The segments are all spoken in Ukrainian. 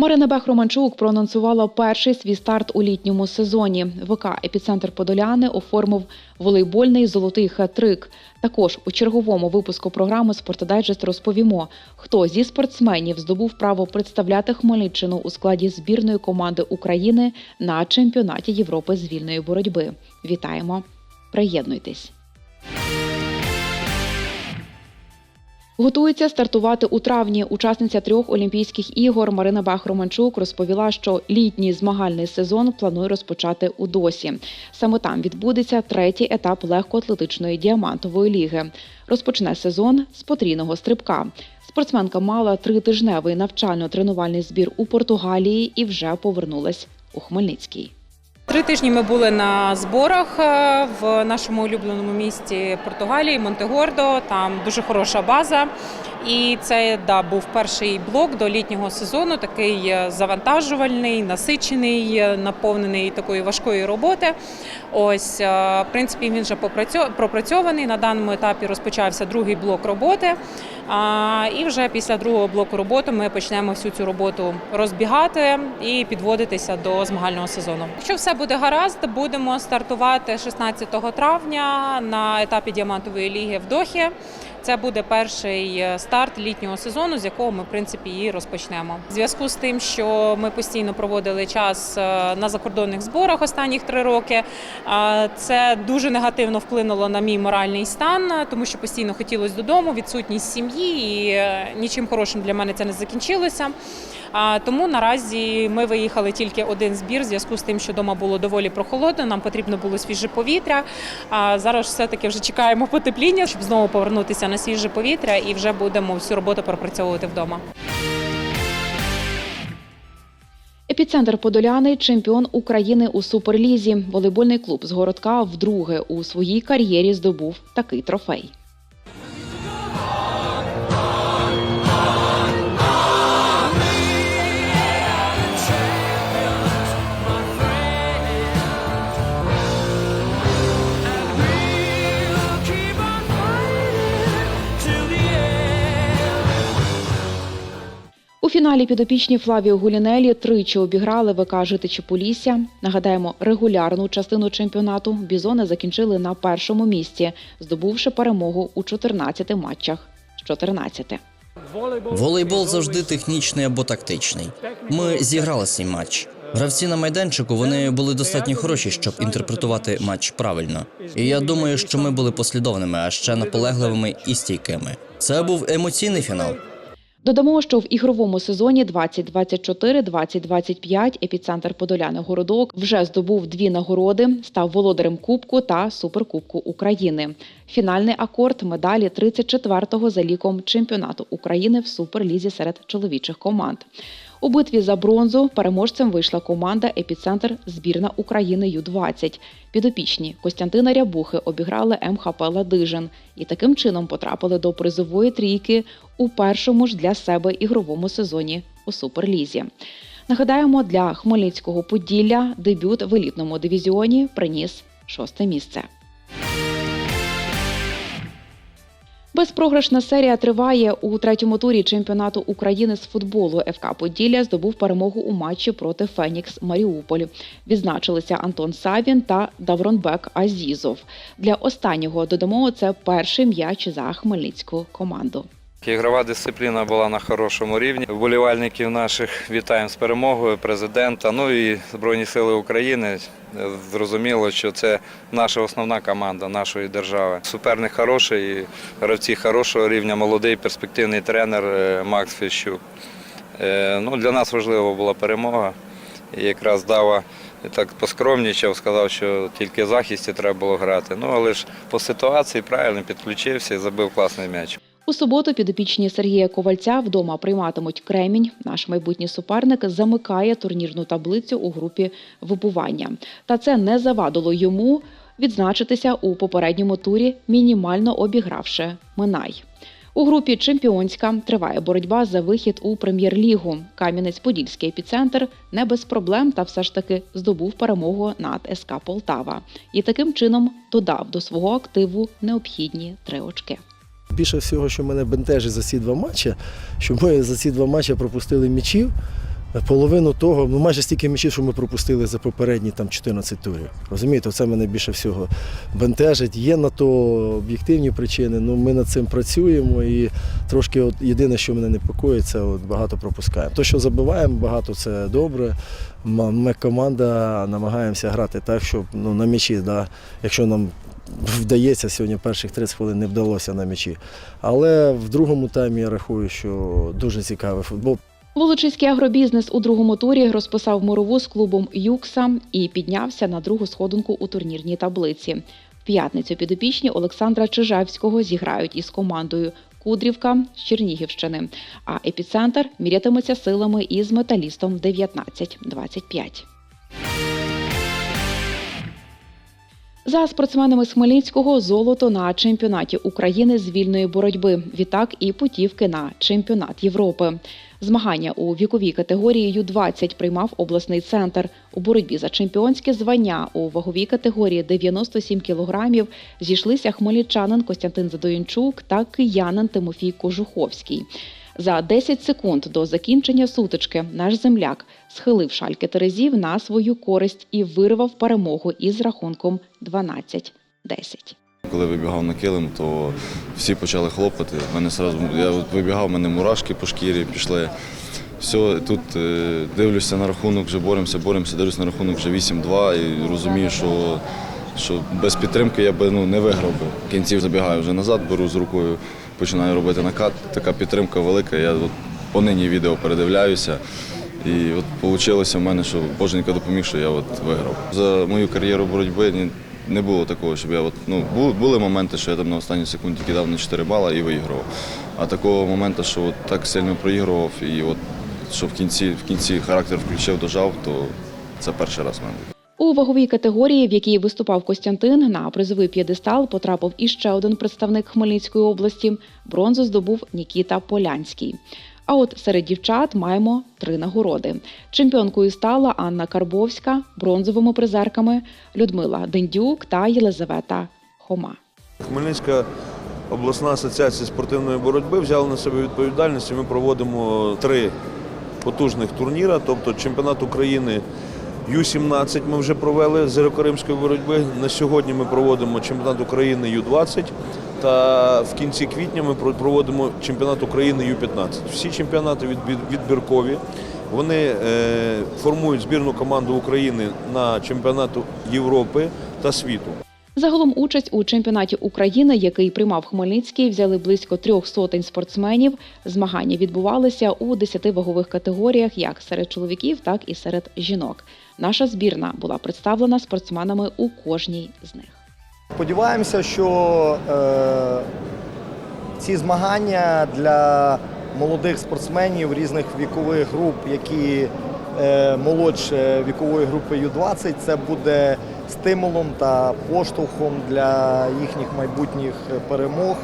Марина Бех-Романчук проанонсувала перший свій старт у літньому сезоні. ВК «Епіцентр Подоляни» оформив волейбольний золотий хет-трик. Також у черговому випуску програми «Спортодайджест» розповімо, хто зі спортсменів здобув право представляти Хмельниччину у складі збірної команди України на чемпіонаті Європи з вільної боротьби. Вітаємо! Приєднуйтесь! Готується стартувати у травні. Учасниця трьох Олімпійських ігор Марина Бах-Романчук розповіла, що літній змагальний сезон планує розпочати у досі. Саме там відбудеться третій етап легкоатлетичної діамантової ліги. Розпочне сезон з потрійного стрибка. Спортсменка мала тритижневий навчально-тренувальний збір у Португалії і вже повернулась у Хмельницький. Три тижні ми були на зборах е, в нашому улюбленому місті Португалії, Монтегордо. Там дуже хороша база. І це да, був перший блок до літнього сезону, такий е, завантажувальний, насичений, е, наповнений такої важкої роботи. Ось, в принципі, він вже пропрацьований. На даному етапі розпочався другий блок роботи. І вже після другого блоку роботи ми почнемо всю цю роботу розбігати і підводитися до змагального сезону. Якщо все буде гаразд, будемо стартувати 16 травня на етапі діамантової ліги в Дохі. Це буде перший е, старт літнього сезону, з якого ми в принципі і розпочнемо. В зв'язку з тим, що ми постійно проводили час е, на закордонних зборах останніх три роки. е, Це дуже негативно вплинуло на мій моральний стан, тому що постійно хотілося додому, відсутність сім'ї, і нічим хорошим для мене це не закінчилося. А, Тому наразі ми виїхали тільки один збір в зв'язку з тим, що вдома було доволі прохолодно. Нам потрібно було свіже повітря. А зараз все-таки вже чекаємо потепління, щоб знову повернутися на свіже повітря, і вже будемо всю роботу пропрацьовувати вдома. Епіцентр Подоляни чемпіон України у суперлізі. Волейбольний клуб з городка вдруге у своїй кар'єрі здобув такий трофей. Фіналі підопічні Флавіо Гулінелі тричі обіграли ВК Житичі Полісся. Нагадаємо, регулярну частину чемпіонату бізони закінчили на першому місці, здобувши перемогу у 14 матчах з 14. Волейбол завжди технічний або тактичний. Ми зіграли цей матч. Гравці на майданчику вони були достатньо хороші, щоб інтерпретувати матч правильно. І я думаю, що ми були послідовними, а ще наполегливими і стійкими. Це був емоційний фінал. Додамо, що в ігровому сезоні 2024-2025 епіцентр Подоляни Городок вже здобув дві нагороди, став володарем Кубку та Суперкубку України. Фінальний акорд медалі 34-го за ліком чемпіонату України в суперлізі серед чоловічих команд. У битві за бронзу переможцем вийшла команда Епіцентр збірна України Ю-20. Підопічні Костянтина Рябухи обіграли МХП Ладижин і таким чином потрапили до призової трійки у першому ж для себе ігровому сезоні у Суперлізі. Нагадаємо, для Хмельницького Поділля дебют в елітному дивізіоні приніс шосте місце. Безпрограшна серія триває у третьому турі чемпіонату України з футболу. ФК Поділля здобув перемогу у матчі проти Фенікс Маріуполь. Відзначилися Антон Савін та Давронбек Азізов. Для останнього додамо це перший м'яч за хмельницьку команду. Ігрова дисципліна була на хорошому рівні. Вболівальників наших вітаємо з перемогою, президента. Ну і Збройні Сили України. Зрозуміло, що це наша основна команда нашої держави. Суперник хороший, гравці хорошого рівня, молодий перспективний тренер е, Макс Фіщук. Е, Ну, для нас важлива була перемога. І якраз Дава так поскромнічав, сказав, що тільки захисті треба було грати. Ну але ж по ситуації правильно підключився і забив класний м'яч. У суботу підопічні Сергія Ковальця вдома прийматимуть Кремінь. Наш майбутній суперник замикає турнірну таблицю у групі вибування. Та це не завадило йому відзначитися у попередньому турі, мінімально обігравши Минай. У групі Чемпіонська триває боротьба за вихід у прем'єр-лігу. Кам'янець-Подільський епіцентр не без проблем та все ж таки здобув перемогу над СК Полтава і таким чином додав до свого активу необхідні три очки. Більше всього, що мене бентежить за ці два матчі, що ми за ці два матчі пропустили м'ячів половину того, ну майже стільки м'ячів, що ми пропустили за попередні там 14 турів. Розумієте, це мене більше всього бентежить. Є на то об'єктивні причини, ну ми над цим працюємо і трошки от єдине, що мене непокоїть, це от багато пропускаємо. То, що забиваємо багато, це добре. Ми команда намагаємося грати так, щоб ну, на м'ячі, да, якщо нам вдається, сьогодні перших 30 хвилин не вдалося на м'ячі. Але в другому таймі я рахую, що дуже цікавий футбол. Волочиський агробізнес у другому турі розписав морову з клубом Юкса і піднявся на другу сходинку у турнірній таблиці. В п'ятницю підопічні Олександра Чижевського зіграють із командою Кудрівка з Чернігівщини, а епіцентр мірятиметься силами із металістом 19-25. За спортсменами Хмельницького золото на чемпіонаті України з вільної боротьби. Відтак і путівки на чемпіонат Європи. Змагання у віковій категорії Ю-20 приймав обласний центр. У боротьбі за чемпіонське звання у ваговій категорії 97 кілограмів зійшлися хмельничанин Костянтин Задоїнчук та киянин Тимофій Кожуховський. За 10 секунд до закінчення сутички наш земляк схилив шальки терезів на свою користь і вирвав перемогу із рахунком 12-10. Коли вибігав на килим, то всі почали хлопати. Мене сразу, я вибігав, мене мурашки по шкірі пішли. Все, тут е, дивлюся на рахунок, вже боремося, боремося, дивлюся на рахунок вже 8-2 і розумію, що, що без підтримки я би ну, не виграв би. В кінці забігаю вже назад, беру з рукою, починаю робити накат. Така підтримка велика. Я от понині відео передивляюся. І от вийшло в мене, що Боженька допоміг, що я от виграв. За мою кар'єру боротьби не було такого, щоб я от, ну, бу- були моменти, що я там на останній секунді кидав на 4 бала і виіграв. А такого моменту, що от так сильно проігрував, і от що в кінці, в кінці характер включив, дожав, то це перший раз в мене. У ваговій категорії, в якій виступав Костянтин, на призовий п'єдестал потрапив іще один представник Хмельницької області. Бронзу здобув Нікіта Полянський. А от серед дівчат маємо три нагороди. Чемпіонкою стала Анна Карбовська, бронзовими призерками Людмила Дендюк та Єлизавета Хома. Хмельницька обласна асоціація спортивної боротьби взяла на себе відповідальність. і Ми проводимо три потужних турніри, тобто чемпіонат України Ю-17 ми вже провели з греко-римської боротьби. На сьогодні ми проводимо чемпіонат України Ю-20 та в кінці квітня ми проводимо чемпіонат України Ю-15. Всі чемпіонати відбіркові. Вони е, формують збірну команду України на чемпіонату Європи та світу. Загалом участь у чемпіонаті України, який приймав Хмельницький, взяли близько трьох сотень спортсменів. Змагання відбувалися у 10 вагових категоріях, як серед чоловіків, так і серед жінок. Наша збірна була представлена спортсменами у кожній з них. Сподіваємося, що е, ці змагання для молодих спортсменів різних вікових груп, які е, молодше вікової групи Ю-20, це буде стимулом та поштовхом для їхніх майбутніх перемог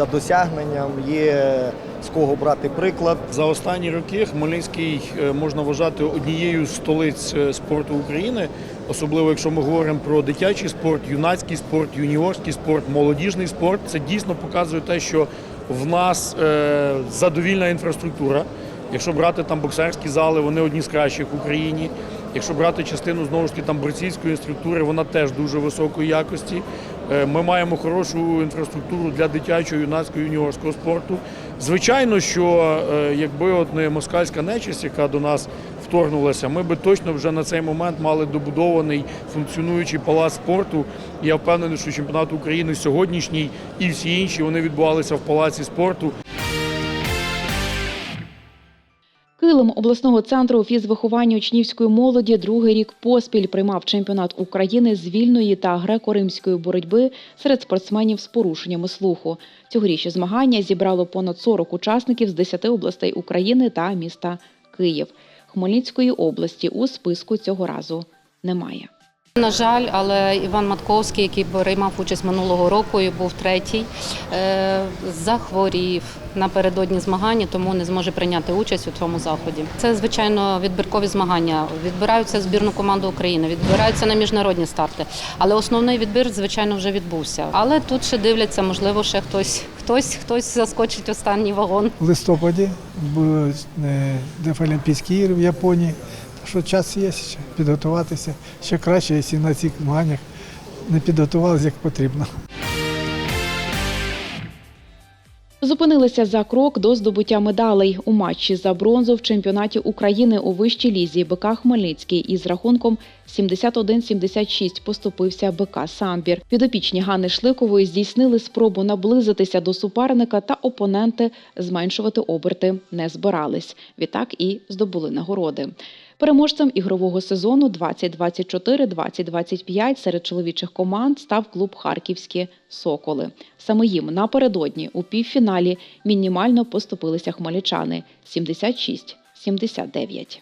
та досягненням. Є з кого брати приклад. За останні роки Хмельницький е, можна вважати однією з столиць е, спорту України, особливо якщо ми говоримо про дитячий спорт, юнацький спорт, юніорський спорт, молодіжний спорт. Це дійсно показує те, що в нас е, задовільна інфраструктура. Якщо брати там боксерські зали, вони одні з кращих в Україні. Якщо брати частину знову ж таки там борцівської інструктури, вона теж дуже високої якості. Е, Ми маємо хорошу інфраструктуру для дитячого, юнацького, юніорського спорту. Звичайно, що е, якби от не москальська нечисть, яка до нас вторгнулася, ми би точно вже на цей момент мали добудований функціонуючий палац спорту. Я впевнений, що чемпіонат України сьогоднішній і всі інші вони відбувалися в палаці спорту. Килим обласного центру фізвиховання учнівської молоді другий рік поспіль приймав чемпіонат України з вільної та греко-римської боротьби серед спортсменів з порушеннями слуху. Цьогоріч змагання зібрало понад 40 учасників з 10 областей України та міста Київ. Хмельницької області у списку цього разу немає. На жаль, але Іван Матковський, який приймав участь минулого року і був третій, е, захворів напередодні змагання, тому не зможе прийняти участь у цьому заході. Це звичайно відбіркові змагання. Відбираються збірну команду України, відбираються на міжнародні старти. Але основний відбір, звичайно, вже відбувся. Але тут ще дивляться, можливо, ще хтось, хтось, хтось заскочить останній вагон. в листопаді були е, Дефолімпійські ігри в Японії. Що час є ще підготуватися ще краще, якщо на цих змаганнях не підготувалися як потрібно. Зупинилися за крок до здобуття медалей у матчі за бронзу в чемпіонаті України у вищій лізі БК Хмельницький із рахунком 71-76 поступився БК Самбір. Підопічні Ганни Шликової здійснили спробу наблизитися до суперника, та опоненти зменшувати оберти не збирались. Відтак і здобули нагороди. Переможцем ігрового сезону 2024-2025 серед чоловічих команд став клуб Харківські Соколи. Саме їм напередодні у півфіналі мінімально поступилися хмельничани 76-79.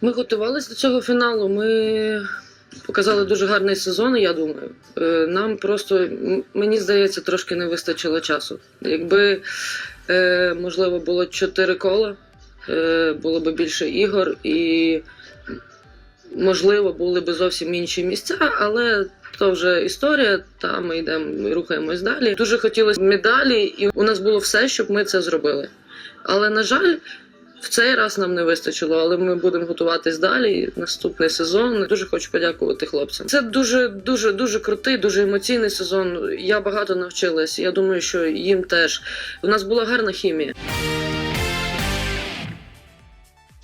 Ми готувалися до цього фіналу. Ми показали дуже гарний сезон, я думаю. Е, Нам просто, мені здається, трошки не вистачило часу. Якби, е, можливо, було чотири кола, е, було б більше ігор і, можливо, були б зовсім інші місця, але. То вже історія, та ми йдемо, ми рухаємось далі. Дуже хотілося медалі, і у нас було все, щоб ми це зробили. Але, на жаль, в цей раз нам не вистачило, але ми будемо готуватись далі. Наступний сезон. Дуже хочу подякувати хлопцям. Це дуже, дуже, дуже крутий, дуже емоційний сезон. Я багато навчилась. Я думаю, що їм теж. У нас була гарна хімія.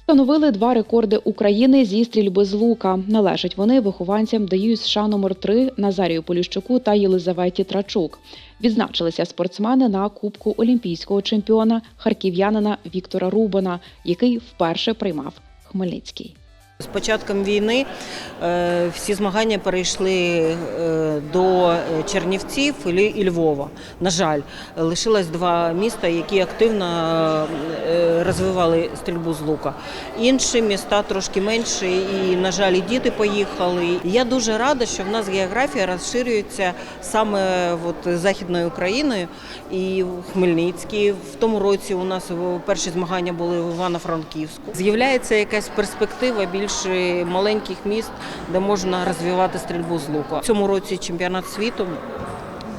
Встановили два рекорди України зі стрільби з лука. Належать вони вихованцям ДЮ США номер 3 Назарію Поліщуку та Єлизаветі Трачук. Відзначилися спортсмени на Кубку олімпійського чемпіона харків'янина Віктора Рубана, який вперше приймав Хмельницький. З початком війни е, всі змагання перейшли е, до Чернівців і Львова. На жаль, лишилось два міста, які активно е, розвивали стрільбу з лука. Інші міста трошки менше, і, на жаль, і діти поїхали. Я дуже рада, що в нас географія розширюється саме от, Західною Україною і Хмельницький. В тому році у нас перші змагання були в Івано-Франківську. З'являється якась перспектива більше маленьких міст, де можна розвивати стрільбу з лука. Цьому році чемпіонат світу.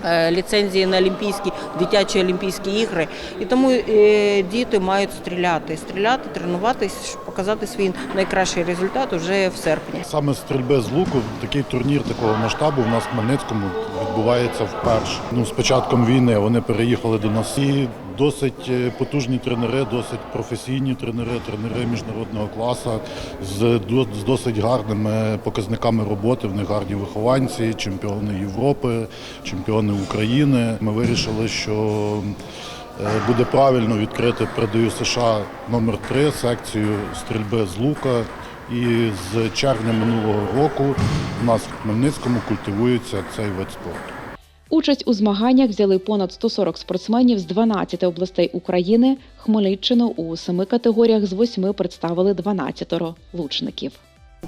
е, Ліцензії на Олімпійські дитячі Олімпійські ігри, і тому е, діти мають стріляти, стріляти, тренуватись, показати свій найкращий результат вже в серпні. Саме стрільби з луку, такий турнір такого масштабу в нас в Хмельницькому відбувається вперше. Ну, з початком війни вони переїхали до нас і досить е, потужні тренери, досить професійні тренери, тренери міжнародного класу з, з досить гарними показниками роботи. В них гарні вихованці, чемпіони Європи, чемпіони України. Ми вирішили, що е, буде правильно відкрити передаю США номер 3 секцію стрільби з лука. І з червня минулого року у нас в Хмельницькому культивується цей вид спорту. Участь у змаганнях взяли понад 140 спортсменів з 12 областей України. Хмельниччину у семи категоріях з восьми представили 12 лучників.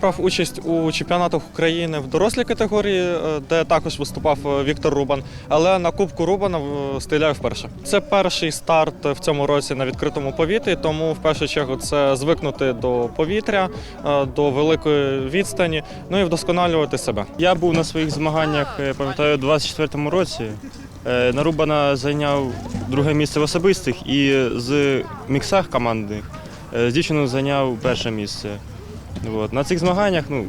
Брав участь у чемпіонатах України в дорослій категорії, е, де також виступав е, Віктор Рубан. Але на Кубку Рубана е, стріляю вперше. Це перший старт в цьому році на відкритому повітрі, тому в першу чергу це звикнути до повітря, до великої відстані, ну і вдосконалювати себе. Я був на своїх змаганнях, пам'ятаю, у 24-му році. На Рубана зайняв друге місце в особистих і з міксах командних з дівчиною зайняв перше місце. От. На цих змаганнях ну,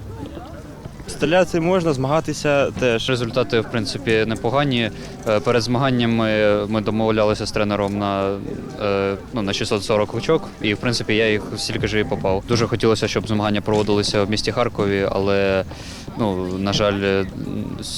стріляти можна, змагатися теж. Результати, в принципі, непогані. Е, Перед змаганнями ми домовлялися з тренером на, е, ну, на 640 очок, і в принципі я їх стільки ж і попав. Дуже хотілося, щоб змагання проводилися в місті Харкові, але ну, на жаль, е,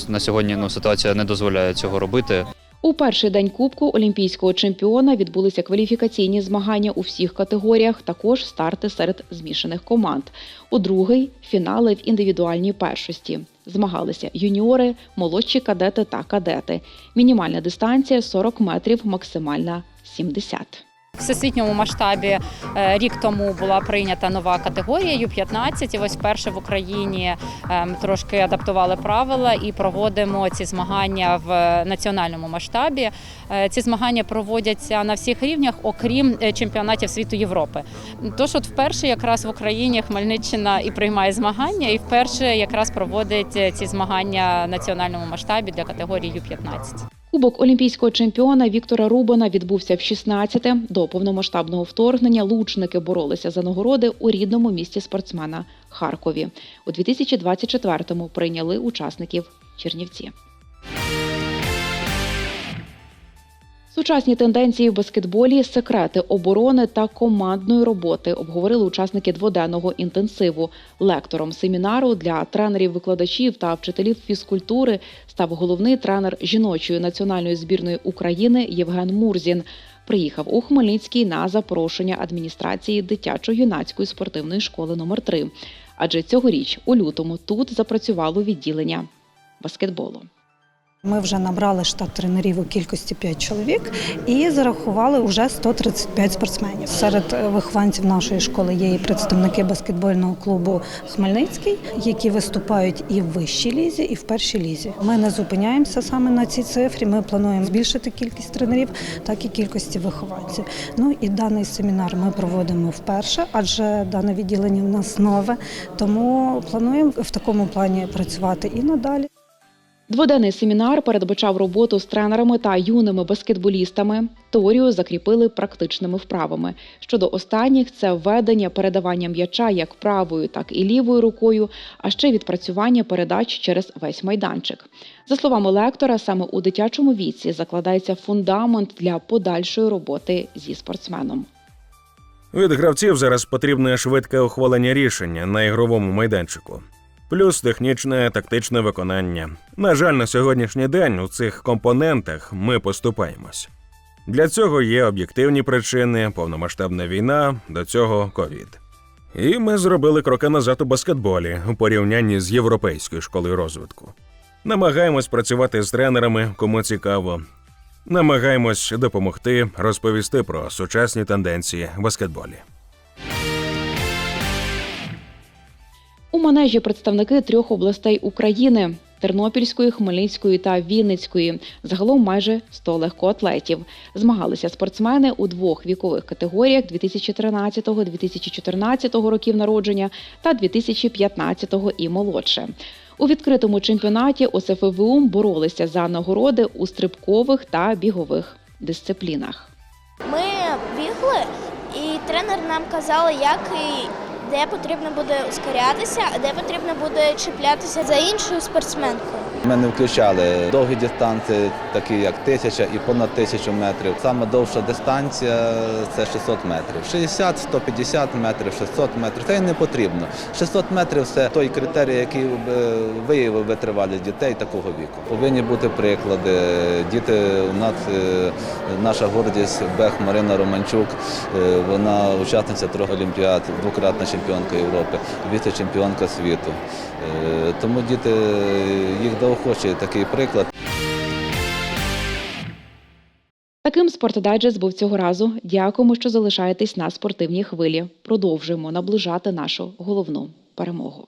на сьогодні ну, ситуація не дозволяє цього робити. У перший день Кубку олімпійського чемпіона відбулися кваліфікаційні змагання у всіх категоріях, також старти серед змішаних команд. У другий фінали в індивідуальній першості. Змагалися юніори, молодші кадети та кадети. Мінімальна дистанція 40 метрів, максимальна 70. Всесвітньому масштабі е, рік тому була прийнята нова категорія Ю-15, і ось вперше в Україні ем, трошки адаптували правила і проводимо ці змагання в національному масштабі. Е, Ці змагання проводяться на всіх рівнях, окрім е, чемпіонатів світу Європи. Тож, от вперше якраз в Україні Хмельниччина і приймає змагання, і вперше якраз проводить е, ці змагання в національному масштабі для категорії Ю-15. Кубок олімпійського чемпіона Віктора Рубана відбувся в 16-те. До повномасштабного вторгнення лучники боролися за нагороди у рідному місті спортсмена Харкові. У 2024-му прийняли учасників Чернівці. Сучасні тенденції в баскетболі, секрети оборони та командної роботи обговорили учасники дводенного інтенсиву. Лектором семінару для тренерів, викладачів та вчителів фізкультури став головний тренер жіночої національної збірної України Євген Мурзін. Приїхав у Хмельницький на запрошення адміністрації дитячо-юнацької спортивної школи номер 3 Адже цьогоріч у лютому тут запрацювало відділення баскетболу. Ми вже набрали штат тренерів у кількості 5 чоловік і зарахували вже 135 спортсменів. Серед е, вихованців нашої школи є і представники баскетбольного клубу Хмельницький, які виступають і в вищій лізі, і в першій лізі. Ми не зупиняємося саме на цій цифрі. Ми плануємо збільшити кількість тренерів, так і кількості вихованців. Ну і даний семінар ми проводимо вперше, адже дане відділення в нас нове. Тому плануємо в такому плані працювати і надалі. Дводенний семінар передбачав роботу з тренерами та юними баскетболістами. Теорію закріпили практичними вправами. Щодо останніх, це введення передавання м'яча як правою, так і лівою рукою, а ще відпрацювання передач через весь майданчик. За словами лектора, саме у дитячому віці закладається фундамент для подальшої роботи зі спортсменом. Від гравців зараз потрібне швидке ухвалення рішення на ігровому майданчику, плюс технічне тактичне виконання. На жаль, на сьогоднішній день у цих компонентах ми поступаємось. Для цього є об'єктивні причини, повномасштабна війна, до цього ковід. І ми зробили кроки назад у баскетболі у порівнянні з європейською школою розвитку. Намагаємось працювати з тренерами, кому цікаво. Намагаємось допомогти розповісти про сучасні тенденції в баскетболі. У манежі представники трьох областей України. Тернопільської, Хмельницької та Вінницької загалом майже 100 легкоатлетів. Змагалися спортсмени у двох вікових категоріях 2013-2014 років народження та 2015 і молодше. У відкритому чемпіонаті ОСФВУ боролися за нагороди у стрибкових та бігових дисциплінах. Ми бігли, і тренер нам казав, як де потрібно буде ускорятися, а де потрібно буде чіплятися за іншою спортсменкою. Ми не включали довгі дистанції, такі як тисяча і понад тисячу метрів. Саме довша дистанція це 600 метрів. 60, 150 метрів, 600 метрів. Це й не потрібно. 600 метрів це той критерій, який е, виявив витривалість дітей такого віку. Повинні бути приклади. Діти у нас е, наша гордість Бех Марина Романчук. е, Вона учасниця трьох олімпіад, двократна чемпіонка Європи, віце-чемпіонка світу. Е, Тому діти їх доохоче такий приклад. Таким спортдайджест був цього разу. Дякуємо, що залишаєтесь на спортивній хвилі. Продовжуємо наближати нашу головну перемогу.